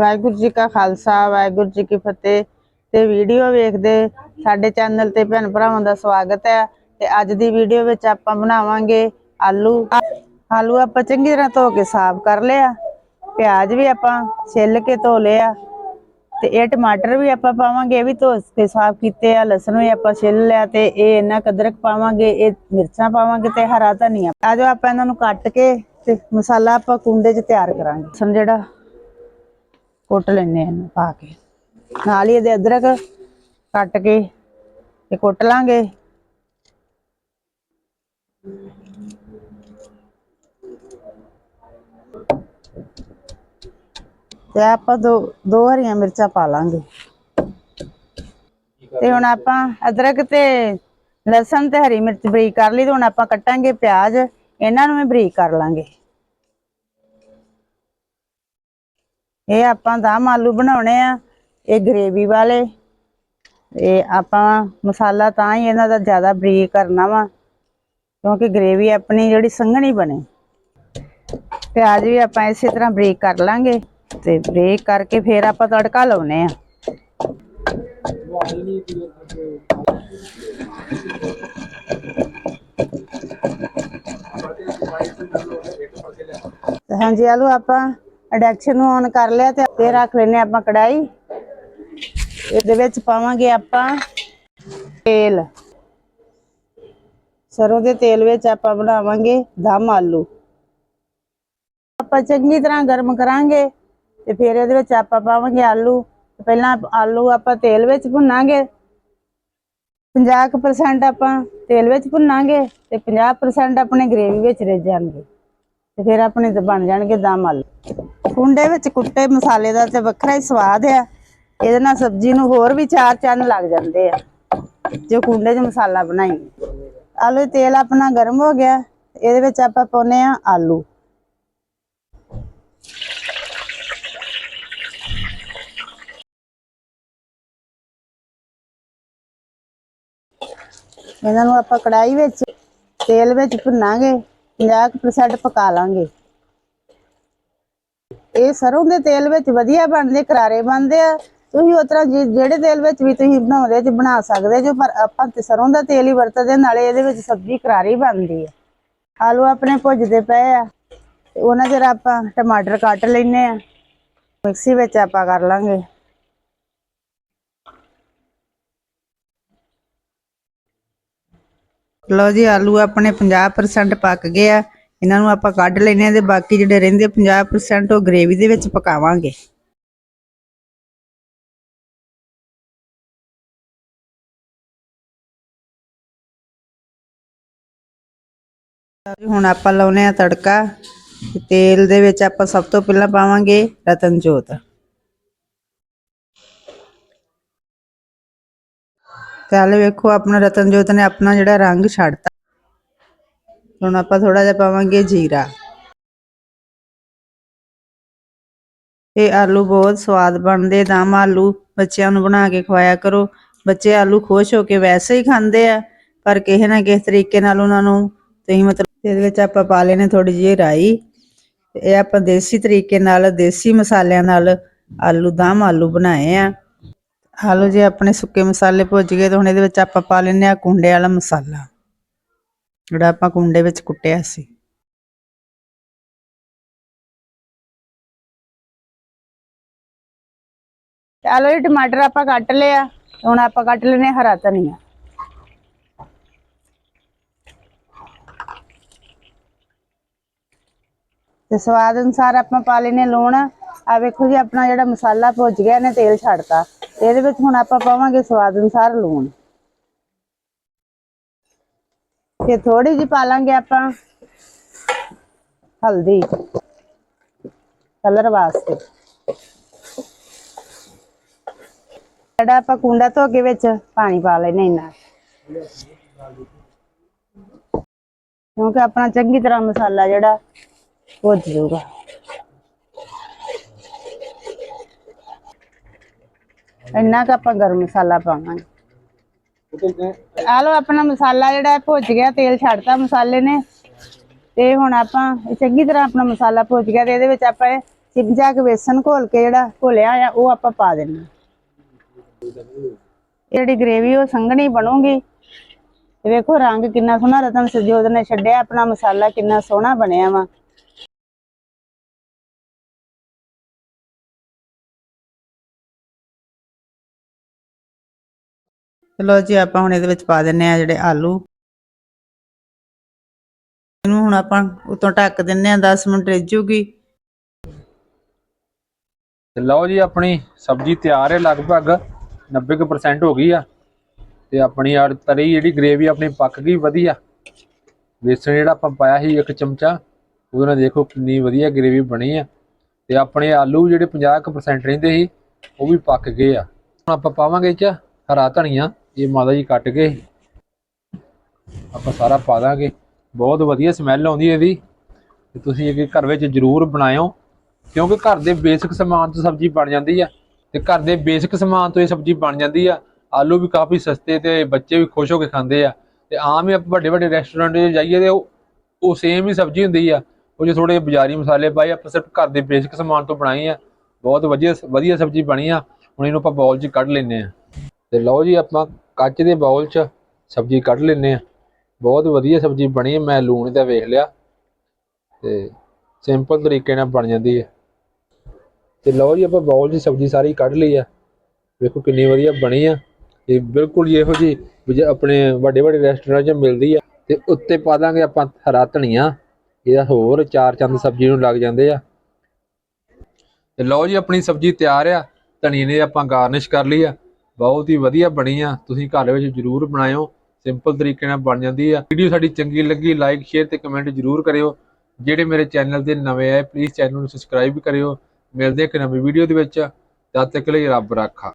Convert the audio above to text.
ਵਾਹਿਗੁਰੂ ਜੀ ਕਾ ਖਾਲਸਾ, ਵਾਹਿਗੁਰੂ ਜੀ ਕੀ ਫਤਿਹ। ਤੇ ਵੀਡੀਓ ਵੇਖਦੇ ਸਾਡੇ ਚੈਨਲ ਤੇ ਭੈਣ ਭਰਾਵਾਂ ਦਾ ਸਵਾਗਤ ਹੈ। ਤੇ ਅੱਜ ਦੀ ਵੀਡੀਓ ਵਿੱਚ ਆਪਾਂ ਬਣਾਵਾਂਗੇ ਆਲੂ। ਆਲੂ ਆਪਾਂ ਚੰਗੀ ਤਰ੍ਹਾਂ ਧੋ ਕੇ ਸਾਫ਼ ਕਰ ਲਿਆ। ਪਿਆਜ਼ ਵੀ ਆਪਾਂ ਛਿੱਲ ਕੇ ਧੋ ਲਿਆ। ਤੇ ਇਹ ਟਮਾਟਰ ਵੀ ਆਪਾਂ ਪਾਵਾਂਗੇ, ਇਹ ਵੀ ਧੋ ਕੇ ਸਾਫ਼ ਕੀਤੇ ਆ। ਲਸਣ ਵੀ ਆਪਾਂ ਛਿੱਲ ਲਿਆ ਤੇ ਇਹ ਇਹਨਾਂ ਕਦਰਕ ਪਾਵਾਂਗੇ, ਇਹ ਮਿਰਚਾਂ ਪਾਵਾਂਗੇ ਤੇ ਹਰਾ ਧਨੀਆ। ਆਜੋ ਆਪਾਂ ਇਹਨਾਂ ਨੂੰ ਕੱਟ ਕੇ ਤੇ ਮਸਾਲਾ ਆਪਾਂ ਕੁੰਡੇ 'ਚ ਤਿਆਰ ਕਰਾਂਗੇ। ਲਸਣ ਜਿਹੜਾ ਕੁੱਟ ਲੈਣੇ ਇਹਨੂੰ ਪਾ ਕੇ। ਨਾਲ ਹੀ ਇਹਦੇ ਅਦਰਕ ਕੱਟ ਕੇ ਤੇ ਕੁੱਟ ਲਾਂਗੇ। ਤੇ ਆਪਾਂ ਦੋ ਦੋ ਹਰੀਆਂ ਮਿਰਚਾਂ ਪਾ ਲਾਂਗੇ। ਤੇ ਹੁਣ ਆਪਾਂ ਅਦਰਕ ਤੇ ਲਸਣ ਤੇ ਹਰੀ ਮਿਰਚ ਬਰੀਕ ਕਰ ਲਈ ਤੇ ਹੁਣ ਆਪਾਂ ਕੱਟਾਂਗੇ ਪਿਆਜ਼। ਇਹਨਾਂ ਨੂੰ ਵੀ ਬਰੀਕ ਕਰ ਲਾਂਗੇ। ਇਹ ਆਪਾਂ ਦਮ ਆਲੂ ਬਣਾਉਣੇ ਆ, ਇਹ ਗ੍ਰੇਵੀ ਵਾਲੇ। ਇਹ ਆਪਾਂ ਮਸਾਲਾ ਤਾਂ ਹੀ ਇਹਨਾਂ ਦਾ ਜ਼ਿਆਦਾ ਬਰੀਕ ਕਰਨਾ ਵਾ, ਕਿਉਂਕਿ ਗ੍ਰੇਵੀ ਆਪਣੀ ਜਿਹੜੀ ਸੰਘਣੀ ਬਣੇ। ਪਿਆਜ਼ ਵੀ ਆਪਾਂ ਇਸੇ ਤਰ੍ਹਾਂ ਬਰੀਕ ਕਰ ਲਾਂਗੇ ਤੇ ਬਰੀਕ ਕਰਕੇ ਫਿਰ ਆਪਾਂ ਤੜਕਾ ਲਾਉਨੇ ਆ। ਹਾਂਜੀ, ਆਲੂ ਆਪਾਂ ਅਡੈਕਸ਼ਨ ਨੂੰ ਔਨ ਕਰ ਲਿਆ ਤੇ ਤੇ ਰੱਖ ਲੈਨੇ ਆਪਾਂ ਕੜਾਈ ਇਹਦੇ ਵਿੱਚ ਪਾਵਾਂਗੇ ਆਪਾਂ ਤੇਲ। ਸਰੋਂ ਦੇ ਤੇਲ ਵਿੱਚ ਆਪਾਂ ਬਣਾਵਾਂਗੇ ਦਮ ਆਲੂ। ਆਪਾਂ ਚੰਗੀ ਤਰ੍ਹਾਂ ਗਰਮ ਕਰਾਂਗੇ ਤੇ ਫਿਰ ਇਹਦੇ ਵਿੱਚ ਆਪਾਂ ਪਾਵਾਂਗੇ ਆਲੂ। ਪਹਿਲਾਂ ਆਲੂ ਆਪਾਂ ਤੇਲ ਵਿੱਚ ਭੁੰਨਾਂਗੇ। 50% ਆਪਾਂ ਤੇਲ ਵਿੱਚ ਭੁੰਨਾਂਗੇ ਤੇ 50% ਆਪਣੇ ਗ੍ਰੇਵੀ ਵਿੱਚ ਰਿੱਝ ਜਾਣਗੇ। ਤੇ ਫਿਰ ਆਪਣੇ ਤੇ ਬਣ ਜਾਣਗੇ ਦਮ ਆਲੂ। ਕੁੰਡੇ ਵਿੱਚ ਕੁੱਟੇ ਮਸਾਲੇ ਦਾ ਤੇ ਵੱਖਰਾ ਹੀ ਸਵਾਦ ਆ। ਇਹਦੇ ਨਾਲ ਸਬਜ਼ੀ ਨੂੰ ਹੋਰ ਵੀ ਚਾਰ ਚੰਨ ਲੱਗ ਜਾਂਦੇ ਆ, ਜੋ ਕੁੰਡੇ 'ਚ ਮਸਾਲਾ ਬਣਾਈ। ਆਲੂ ਤੇਲ ਆਪਣਾ ਗਰਮ ਹੋ ਗਿਆ, ਇਹਦੇ ਵਿੱਚ ਆਪਾਂ ਪਾਉਨੇ ਆ ਆਲੂ। ਇਹਨਾਂ ਨੂੰ ਆਪਾਂ ਕੜਾਈ ਵਿੱਚ ਤੇਲ ਵਿੱਚ ਭੁੰਨਾਂਗੇ। 50% ਪਕਾ ਲਾਂਗੇ। ਇਹ ਸਰੋਂ ਦੇ ਤੇਲ ਵਿੱਚ ਵਧੀਆ ਬਣਦੇ, ਕਰਾਰੇ ਬਣਦੇ ਆ। ਤੁਸੀਂ ਉਸ ਤਰ੍ਹਾਂ ਜਿ- ਜਿਹੜੇ ਤੇਲ ਵਿੱਚ ਵੀ ਤੁਸੀਂ ਬਣਾਉਂਦੇ ਜੇ ਬਣਾ ਸਕਦੇ ਜੋ ਪਰ ਆਪਾਂ ਤੇ ਸਰੋਂ ਦਾ ਤੇਲ ਹੀ ਵਰਤਦੇ, ਨਾਲੇ ਇਹਦੇ ਵਿੱਚ ਸਬਜ਼ੀ ਕਰਾਰੀ ਬਣਦੀ ਹੈ ਆਲੂ ਆਪਣੇ ਭੁੱਜਦੇ ਪਏ ਆ, ਤੇ ਉਹਨਾਂ ਚਿਰ ਆਪਾਂ ਟਮਾਟਰ ਕੱਟ ਲੈਨੇ ਆ। ਮਿਕਸੀ ਵਿੱਚ ਆਪਾਂ ਕਰ ਲਾਂਗੇ। ਲਓ ਜੀ, ਆਲੂ ਆਪਣੇ 50% ਪੱਕ ਗਏ ਆ। ਇਹਨਾਂ ਨੂੰ ਆਪਾਂ ਕੱਢ ਲੈਨੇ ਆ ਤੇ ਬਾਕੀ ਜਿਹੜੇ ਰਹਿੰਦੇ 50% ਉਹ ਗ੍ਰੇਵੀ ਦੇ ਵਿੱਚ ਪਕਾਵਾਂਗੇ। ਹੁਣ ਆਪਾਂ ਲਾਉਨੇ ਆ ਤੜਕਾ ਤੇਲ ਦੇ ਵਿੱਚ ਆਪਾਂ ਸਭ ਤੋਂ ਪਹਿਲਾਂ ਪਾਵਾਂਗੇ ਰਤਨ ਜੋਤ ਕੱਲ ਵੇਖੋ ਆਪਣਾ ਰਤਨ ਜੋਤ ਨੇ ਆਪਣਾ ਜਿਹੜਾ ਰੰਗ ਛੱਡਤਾ। ਹੁਣ ਆਪਾਂ ਥੋੜਾ ਜਿਹਾ ਪਾਵਾਂਗੇ ਜੀਰਾ। ਇਹ ਆਲੂ ਬਹੁਤ ਸਵਾਦ ਬਣਦੇ, ਦਮ ਆਲੂ ਬੱਚਿਆਂ ਨੂੰ ਬਣਾ ਕੇ ਖਵਾਇਆ ਕਰੋ। ਬੱਚੇ ਆਲੂ ਖੁਸ਼ ਹੋ ਕੇ ਵੈਸੇ ਹੀ ਖਾਂਦੇ ਆ, ਪਰ ਕਿਸੇ ਨਾ ਕਿਸੇ ਤਰੀਕੇ ਨਾਲ ਉਹਨਾਂ ਨੂੰ ਤੁਸੀਂ ਮਤਲਬ ਇਹਦੇ ਵਿੱਚ ਆਪਾਂ ਪਾ ਲੈਨੇ ਥੋੜੀ ਜਿਹੀ ਰਾਈ। ਇਹ ਆਪਾਂ ਦੇਸੀ ਤਰੀਕੇ ਨਾਲ, ਦੇਸੀ ਮਸਾਲਿਆਂ ਨਾਲ ਆਲੂ, ਦਮ ਆਲੂ ਬਣਾਏ ਆ। ਆਲੂ ਜੇ ਆਪਣੇ ਸੁੱਕੇ ਮਸਾਲੇ ਭੁੱਜ ਗਏ ਤਾਂ ਹੁਣ ਇਹਦੇ ਵਿੱਚ ਆਪਾਂ ਪਾ ਲੈਨੇ ਆ ਕੁੰਡੇ ਵਾਲਾ ਮਸਾਲਾ। ਜਿਹੜਾ ਆਪਾਂ ਕੁੰਡੇ ਵਿੱਚ ਕੁੱਟਿਆ ਸੀ। ਚਲੋ ਇਹ ਟਮਾਟਰ ਆਪਾਂ ਕੱਟ ਲਿਆ ਹੁਣ ਆਪਾਂ ਕੱਟ ਲੈਨੇ ਹਰਾ ਧਨੀਆ। ਤੇ ਸਵਾਦ ਅਨੁਸਾਰ ਆਪਾਂ ਪਾ ਲੈਨੇ ਲੂਣ। ਆ ਵੇਖੋ ਜੀ, ਆਪਣਾ ਜਿਹੜਾ ਮਸਾਲਾ ਭੁੱਜ ਗਿਆ, ਇਹਨੇ ਤੇਲ ਛੱਡਤਾ। ਤੇ ਇਹਦੇ ਵਿੱਚ ਹੁਣ ਆਪਾਂ ਪਾਵਾਂਗੇ ਸਵਾਦ ਅਨੁਸਾਰ ਲੂਣ। ਤੇ ਥੋੜੀ ਜਿਹੀ ਪਾ ਲਾਂਗੇ ਆਪਾਂ ਹਲਦੀ, ਕਲਰ ਵਾਸਤੇ। ਜਿਹੜਾ ਆਪਾਂ ਕੁੰਡਾ ਧੋ ਕੇ ਵਿੱਚ ਪਾਣੀ ਪਾ ਲੈਨੇ ਇੰਨਾ। ਕਿਉਂਕਿ ਆਪਣਾ ਚੰਗੀ ਤਰ੍ਹਾਂ ਮਸਾਲਾ ਜਿਹੜਾ ਭੁੱਜ ਜਾਊਗਾ। ਇੰਨਾ ਕੁ ਆਪਾਂ ਗਰਮ ਮਸਾਲਾ ਪਾਵਾਂਗੇ। ਆ ਲਓ, ਆਪਣਾ ਮਸਾਲਾ ਜਿਹੜਾ ਹੈ ਭੁੱਜ ਗਿਆ, ਤੇਲ ਛੱਡਤਾ ਮਸਾਲੇ ਨੇ। ਤੇ ਹੁਣ ਆਪਾਂ ਇਹ ਚੰਗੀ ਤਰ੍ਹਾਂ ਆਪਣਾ ਮਸਾਲਾ ਭੁੱਜ ਗਿਆ ਤੇ ਇਹਦੇ ਵਿੱਚ ਆਪਾਂ ਇਹ ਚਿਮਚਾ ਕੁ ਵੇਸਣ ਘੋਲ ਕੇ ਜਿਹੜਾ ਘੋਲਿਆ ਆ, ਉਹ ਆਪਾਂ ਪਾ ਦੇਣਾ। ਜਿਹੜੀ ਗ੍ਰੇਵੀ ਉਹ ਸੰਘਣੀ ਬਣੂਗੀ। ਤੇ ਵੇਖੋ, ਰੰਗ ਕਿੰਨਾ ਸੋਹਣਾ ਰਤਨ ਸਰਜੋਤ ਨੇ ਛੱਡਿਆ, ਆਪਣਾ ਮਸਾਲਾ ਕਿੰਨਾ ਸੋਹਣਾ ਬਣਿਆ ਵਾ। ਚਲੋ ਜੀ ਆਪਾਂ ਹੁਣ ਇਹਦੇ ਵਿੱਚ ਪਾ ਦਿੰਨੇ ਆ ਜਿਹੜੇ ਆਲੂ। ਇਹਨੂੰ ਹੁਣ ਆਪਾਂ ਉਤੋਂ ਢੱਕ ਦਿੰਨੇ ਆ 10 ਮਿੰਟ ਰਿੱਝੂਗੀ ਤੇ ਲਓ ਜੀ ਆਪਣੀ ਸਬਜ਼ੀ ਤਿਆਰ ਹੈ, ਲਗਭਗ 90% ਹੋ ਗਈ ਆ। ਤੇ ਆਪਣੀ ਆ ਤਰੀ ਜਿਹੜੀ ਗ੍ਰੇਵੀ ਆਪਣੀ ਪੱਕ ਗਈ, ਵਧੀਆ। ਵੇਸਣ ਜਿਹੜਾ ਆਪਾਂ ਪਾਇਆ ਸੀ ਇੱਕ ਚਮਚਾ, ਉਹਦੇ ਨਾਲ ਦੇਖੋ ਕਿੰਨੀ ਵਧੀਆ ਗ੍ਰੇਵੀ ਬਣੀ ਆ। ਤੇ ਆਪਣੇ ਆਲੂ ਜਿਹੜੇ 50% ਰਹਿੰਦੇ ਸੀ, ਉਹ ਵੀ ਪੱਕ ਗਏ ਆ। ਹੁਣ ਆਪਾਂ ਪਾਵਾਂਗੇ ਚ ਹਰਾ ਧਨੀਆ। ਇਹ ਮਾਤਾ ਜੀ ਕੱਟ ਕੇ ਆਪਾਂ ਸਾਰਾ ਪਾ ਦਾਂਗੇ। ਬਹੁਤ ਵਧੀਆ ਸਮੈਲ ਆਉਂਦੀ ਇਹਦੀ। ਤੇ ਤੁਸੀਂ ਇਹ ਘਰ ਵਿੱਚ ਜ਼ਰੂਰ ਬਣਾਇਓ, ਕਿਉਂਕਿ ਘਰ ਦੇ ਬੇਸਿਕ ਸਮਾਨ ਤੋਂ ਸਬਜ਼ੀ ਬਣ ਜਾਂਦੀ ਆ। ਤੇ ਘਰ ਦੇ ਬੇਸਿਕ ਸਮਾਨ ਤੋਂ ਇਹ ਸਬਜ਼ੀ ਬਣ ਜਾਂਦੀ ਆ। ਆਲੂ ਵੀ ਕਾਫੀ ਸਸਤੇ ਤੇ ਬੱਚੇ ਵੀ ਖੁਸ਼ ਹੋ ਕੇ ਖਾਂਦੇ ਆ। ਤੇ ਆਮ ਹੀ ਆਪਾਂ ਵੱਡੇ ਵੱਡੇ ਰੈਸਟੋਰੈਂਟ 'ਚ ਜਾਈਏ ਤੇ ਉਹ ਸੇਮ ਹੀ ਸਬਜ਼ੀ ਹੁੰਦੀ ਆ। ਉਹ ਜੋ ਥੋੜੇ ਬਾਜ਼ਾਰੀ ਮਸਾਲੇ ਪਾਏ, ਆਪਾਂ ਸਿਰਫ ਘਰ ਦੇ ਬੇਸਿਕ ਸਮਾਨ ਤੋਂ ਬਣਾਈ ਆ। ਬਹੁਤ ਵਧੀਆ ਵਧੀਆ ਸਬਜ਼ੀ ਬਣੀ ਆ। ਹੁਣ ਇਹਨੂੰ ਆਪਾਂ ਬਾਉਲ 'ਚ ਕੱਢ ਲੈਨੇ ਆ। ਤੇ ਲਓ ਜੀ ਆਪਾਂ ਕੱਚ ਦੇ ਬਾਉਲ 'ਚ ਸਬਜ਼ੀ ਕੱਢ ਲੈਨੇ ਆ ਬਹੁਤ ਵਧੀਆ ਸਬਜ਼ੀ ਬਣੀ ਆ ਮੈਂ ਲੂਣ ਦਾ ਵੇਖ ਲਿਆ। ਤੇ ਸਿੰਪਲ ਤਰੀਕੇ ਨਾਲ ਬਣ ਜਾਂਦੀ ਹੈ। ਤੇ ਲਓ ਜੀ ਆਪਾਂ ਬਾਉਲ 'ਚ ਸਬਜ਼ੀ ਸਾਰੀ ਕੱਢ ਲਈ ਆ ਵੇਖੋ ਕਿੰਨੀ ਵਧੀਆ ਬਣੀ ਆ ਇਹ ਬਿਲਕੁਲ ਇਹੋ ਜੀ ਵੀ ਆਪਣੇ ਵੱਡੇ ਵੱਡੇ ਰੈਸਟੋਰੈਂਟ 'ਚ ਮਿਲਦੀ ਆ ਤੇ ਉੱਤੇ ਪਾ ਦਾਂਗੇ ਆਪਾਂ ਹਰਾ ਧਨੀਆ। ਇਹਦਾ ਹੋਰ ਚਾਰ ਚੰਦ ਸਬਜ਼ੀ ਨੂੰ ਲੱਗ ਜਾਂਦੇ ਆ। ਤੇ ਲਓ ਜੀ ਆਪਣੀ ਸਬਜ਼ੀ ਤਿਆਰ ਆ। ਧਨੀਏ ਨੇ ਆਪਾਂ ਗਾਰਨਿਸ਼ ਕਰ ਲਈ ਆ। ਬਹੁਤ ਹੀ ਵਧੀਆ ਬਣੀ ਆ। ਤੁਸੀਂ ਘਰ ਵਿੱਚ ਜਰੂਰ ਬਣਾਇਓ। ਸਿੰਪਲ ਤਰੀਕੇ ਨਾਲ ਬਣ ਜਾਂਦੀ ਆ। ਵੀਡੀਓ ਸਾਡੀ ਚੰਗੀ ਲੱਗੀ ਲਾਈਕ ਸ਼ੇਅਰ ਤੇ ਕਮੈਂਟ ਜਰੂਰ ਕਰਿਓ। ਜਿਹੜੇ ਮੇਰੇ ਚੈਨਲ ਦੇ ਨਵੇਂ ਆਏ ਪਲੀਜ਼ ਚੈਨਲ ਨੂੰ ਸਬਸਕ੍ਰਾਈਬ ਕਰਿਓ। ਮਿਲਦੇ ਇੱਕ ਨਵੀਂ ਵੀਡੀਓ ਦੇ ਵਿੱਚ। ਤਦ ਤੱਕ ਲਈ ਰੱਬ ਰਾਖਾ।